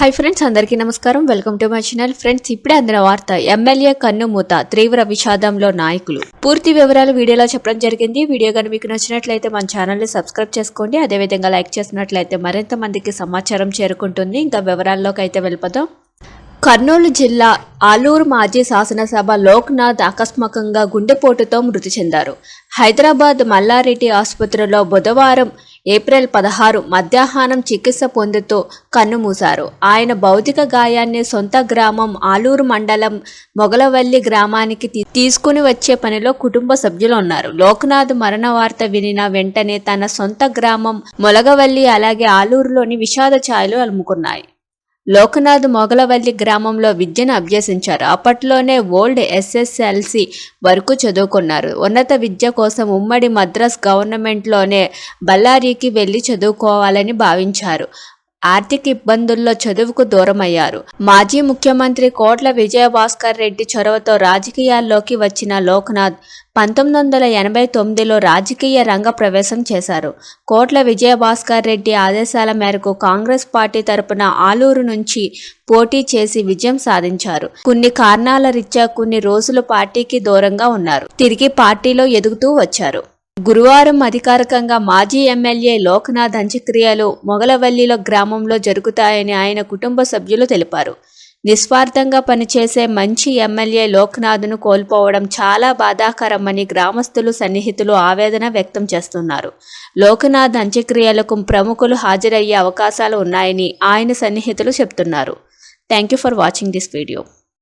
Hi friends అందరికీ నమస్కారం. Welcome to my channel friends ఇప్పుడే అందిన వార్త ఎమ్మెల్యే కన్నుమూత తీవ్ర విషాదంలో నాయకులు. పూర్తి వివరాలు వీడియోలో చెప్పడం జరిగింది. వీడియో కనుక మీకు నచ్చినట్లయితే మన ఛానల్ని సబ్స్క్రైబ్ చేసుకోండి. అదేవిధంగా లైక్ చేసినట్లయితే మరింత మందికి సమాచారం చేరుకుంటుంది. ఇంకా వివరాల్లోకి అయితే వెళ్ళిపోదాం. కర్నూలు జిల్లా ఆలూరు మాజీ శాసనసభ లోక్నాథ్ ఆకస్మికంగా గుండెపోటుతో మృతి చెందారు. హైదరాబాద్ మల్లారెడ్డి ఆసుపత్రిలో బుధవారం ఏప్రిల్ పదహారు మధ్యాహ్నం చికిత్స పొందుతూ కన్నుమూశారు. ఆయన భౌతిక గాయాన్ని సొంత గ్రామం ఆలూరు మండలం మొగలవల్లి గ్రామానికి తీ- తీసుకుని వచ్చే పనిలో కుటుంబ సభ్యులు ఉన్నారు. లోక్నాథ్ మరణ వార్త వినిన వెంటనే తన సొంత గ్రామం మొలగవల్లి అలాగే ఆలూరులోని విషాద ఛాయలు అలుముకున్నాయి. లోకనాథ్ మొగలవల్లి గ్రామంలో విద్యను అభ్యసించారు. అప్పట్లోనే ఓల్డ్ ఎస్ఎస్ఎల్సి వరకు చదువుకున్నారు. ఉన్నత విద్య కోసం ఉమ్మడి మద్రాస్ గవర్నమెంట్లోనే బళ్ళారికి వెళ్ళి చదువుకోవాలని భావించారు. ఆర్థిక ఇబ్బందుల్లో చదువుకు దూరమయ్యారు. మాజీ ముఖ్యమంత్రి కోట్ల విజయభాస్కర్ రెడ్డి చొరవతో రాజకీయాల్లోకి వచ్చిన లోక్నాథ్ పంతొమ్మిది వందల ఎనభై తొమ్మిదిలో రాజకీయ రంగ ప్రవేశం చేశారు. కోట్ల విజయభాస్కర్ రెడ్డి ఆదేశాల మేరకు కాంగ్రెస్ పార్టీ తరపున ఆలూరు నుంచి పోటీ చేసి విజయం సాధించారు. కొన్ని కారణాల రీత్యా కొన్ని రోజులు పార్టీకి దూరంగా ఉన్నారు. తిరిగి పార్టీలో ఎదుగుతూ వచ్చారు. గురువారం అధికారికంగా మాజీ ఎమ్మెల్యే లోక్నాథ్ అంత్యక్రియలు మొగలవల్లిలో గ్రామంలో జరుగుతాయని ఆయన కుటుంబ సభ్యులు తెలిపారు. నిస్వార్థంగా పనిచేసే మంచి ఎమ్మెల్యే లోక్నాథ్ను కోల్పోవడం చాలా బాధాకరమని గ్రామస్తులు సన్నిహితులు ఆవేదన వ్యక్తం చేస్తున్నారు. లోక్నాథ్ అంత్యక్రియలకు ప్రముఖులు హాజరయ్యే అవకాశాలు ఉన్నాయని ఆయన సన్నిహితులు చెప్తున్నారు. Thank you for watching this video.